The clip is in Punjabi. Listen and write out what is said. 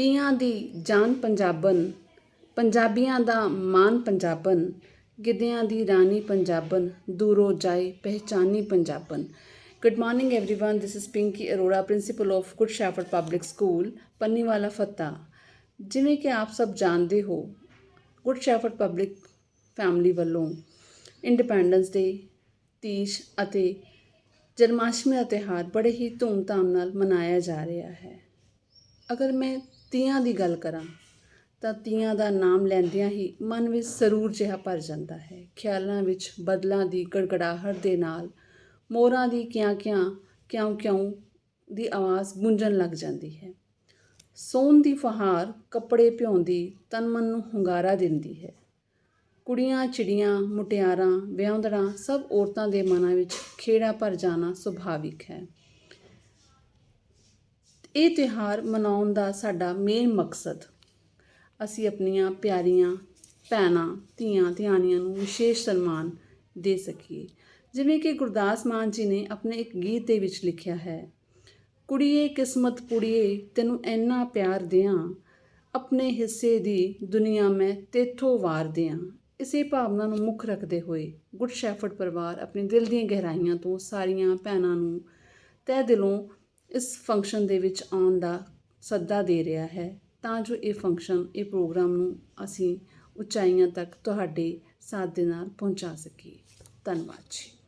ਤੀਆਂ ਦੀ ਜਾਨ ਪੰਜਾਬਨ ਪੰਜਾਬੀਆਂ ਦਾ ਮਾਨ ਪੰਜਾਬਨ ਗਿੱਧਿਆਂ ਦੀ ਰਾਣੀ ਪੰਜਾਬਨ ਦੂਰੋਂ ਜਾਏ ਪਹਿਚਾਨੀ ਪੰਜਾਬਨ good morning everyone this is Pinky Arora principal of Good Shepherd Public School Panniwala Fatta ਜਿਵੇਂ ਕਿ ਆਪ ਸਭ ਜਾਣਦੇ ਹੋ ਗੁੱਡ ਸ਼ੈਫਰਡ ਪਬਲਿਕ ਫੈਮਿਲੀ ਵੱਲੋਂ ਇੰਡੀਪੈਂਡੈਂਸ ਡੇ ਤੀਜ ਅਤੇ ਜਨਮਾਸ਼ਟਮੀ ਦਾ ਤਿਉਹਾਰ ਬੜੇ ਹੀ ਧੂਮਧਾਮ ਨਾਲ ਮਨਾਇਆ ਜਾ ਰਿਹਾ ਹੈ ਅਗਰ ਮੈਂ ਤੀਆਂ ਦੀ ਗੱਲ ਕਰਾਂ, ਤਾਂ ਤੀਆਂ ਦਾ ਨਾਮ ਲੈਂਦਿਆਂ ਹੀ ਮਨ ਵਿੱਚ ਸਰੂਰ ਜਿਹਾ ਭਰ ਜਾਂਦਾ ਹੈ। ਖਿਆਲਾਂ ਵਿੱਚ ਬਦਲਾਂ ਦੀ ਗੜਗੜਾਹਟ ਦੇ ਨਾਲ ਮੋਰਾਂ ਦੀ ਕਿਆਂ ਕਿਆਂ, ਕਿਉਂ ਕਿਉਂ ਦੀ ਆਵਾਜ਼ ਗੂੰਜਣ ਲੱਗ ਜਾਂਦੀ ਹੈ। ਸੋਨ ਦੀ ਫਹਾਰ ਕੱਪੜੇ ਭਿਉਂਦੀ ਤਨ ਮਨ ਨੂੰ ਹੁੰਗਾਰਾ ਦਿੰਦੀ ਹੈ। ਕੁੜੀਆਂ, ਚਿੜੀਆਂ, ਮੁਟਿਆਰਾਂ, ਵਿਆਹੁੰਦੜਾਂ ਸਭ ਔਰਤਾਂ ਦੇ ਮਨਾਂ ਵਿੱਚ ਖੇੜਾ ਭਰ ਜਾਣਾ ਸੁਭਾਵਿਕ ਹੈ। ਇਹ ਤਿਉਹਾਰ ਮਨਾਉਣ ਦਾ ਸਾਡਾ ਮੇਨ ਮਕਸਦ। ਅਸੀਂ ਆਪਣੀਆਂ ਪਿਆਰੀਆਂ ਭੈਣਾਂ, ਧੀਆਂ, ਧਿਆਣੀਆਂ ਨੂੰ ਵਿਸ਼ੇਸ਼ ਸਨਮਾਨ ਦੇ ਸਕੀਏ। ਜਿਵੇਂ ਕਿ ਗੁਰਦਾਸ ਮਾਨ ਜੀ ਨੇ ਆਪਣੇ ਇੱਕ ਗੀਤ ਦੇ ਵਿੱਚ ਲਿਖਿਆ ਹੈ, ਕੁੜੀਏ ਕਿਸਮਤ ਪੁੜੀਏ, ਤੈਨੂੰ ਇੰਨਾ ਪਿਆਰ ਦਿਆਂ। ਆਪਣੇ ਹਿੱਸੇ ਦੀ ਦੁਨੀਆ ਮੈਂ ਤੇਥੋਂ ਵਾਰ ਦਿਆਂ। ਇਸੇ ਭਾਵਨਾ ਨੂੰ ਮੁੱਖ ਰੱਖਦੇ ਹੋਏ ਗੁੱਡ ਸ਼ੈਫਰਡ ਪਰਿਵਾਰ ਆਪਣੇ ਦਿਲ ਦੀਆਂ ਗਹਿਰਾਈਆਂ ਤੋਂ ਸਾਰੀਆਂ ਭੈਣਾਂ ਨੂੰ ਤਹਿ ਦਿਲੋਂ ਇਸ ਫੰਕਸ਼ਨ ਦੇ ਵਿੱਚ ਆਉਣ ਦਾ ਸੱਦਾ ਦੇ ਰਿਹਾ ਹੈ, ਤਾਂ ਜੋ ਇਹ ਫੰਕਸ਼ਨ ਇਹ ਪ੍ਰੋਗਰਾਮ ਨੂੰ ਅਸੀਂ ਉਚਾਈਆਂ ਤੱਕ ਤੁਹਾਡੇ ਸਾਥ ਦੇ ਨਾਲ ਪਹੁੰਚਾ ਸਕੀਏ। ਧੰਨਵਾਦ ਜੀ।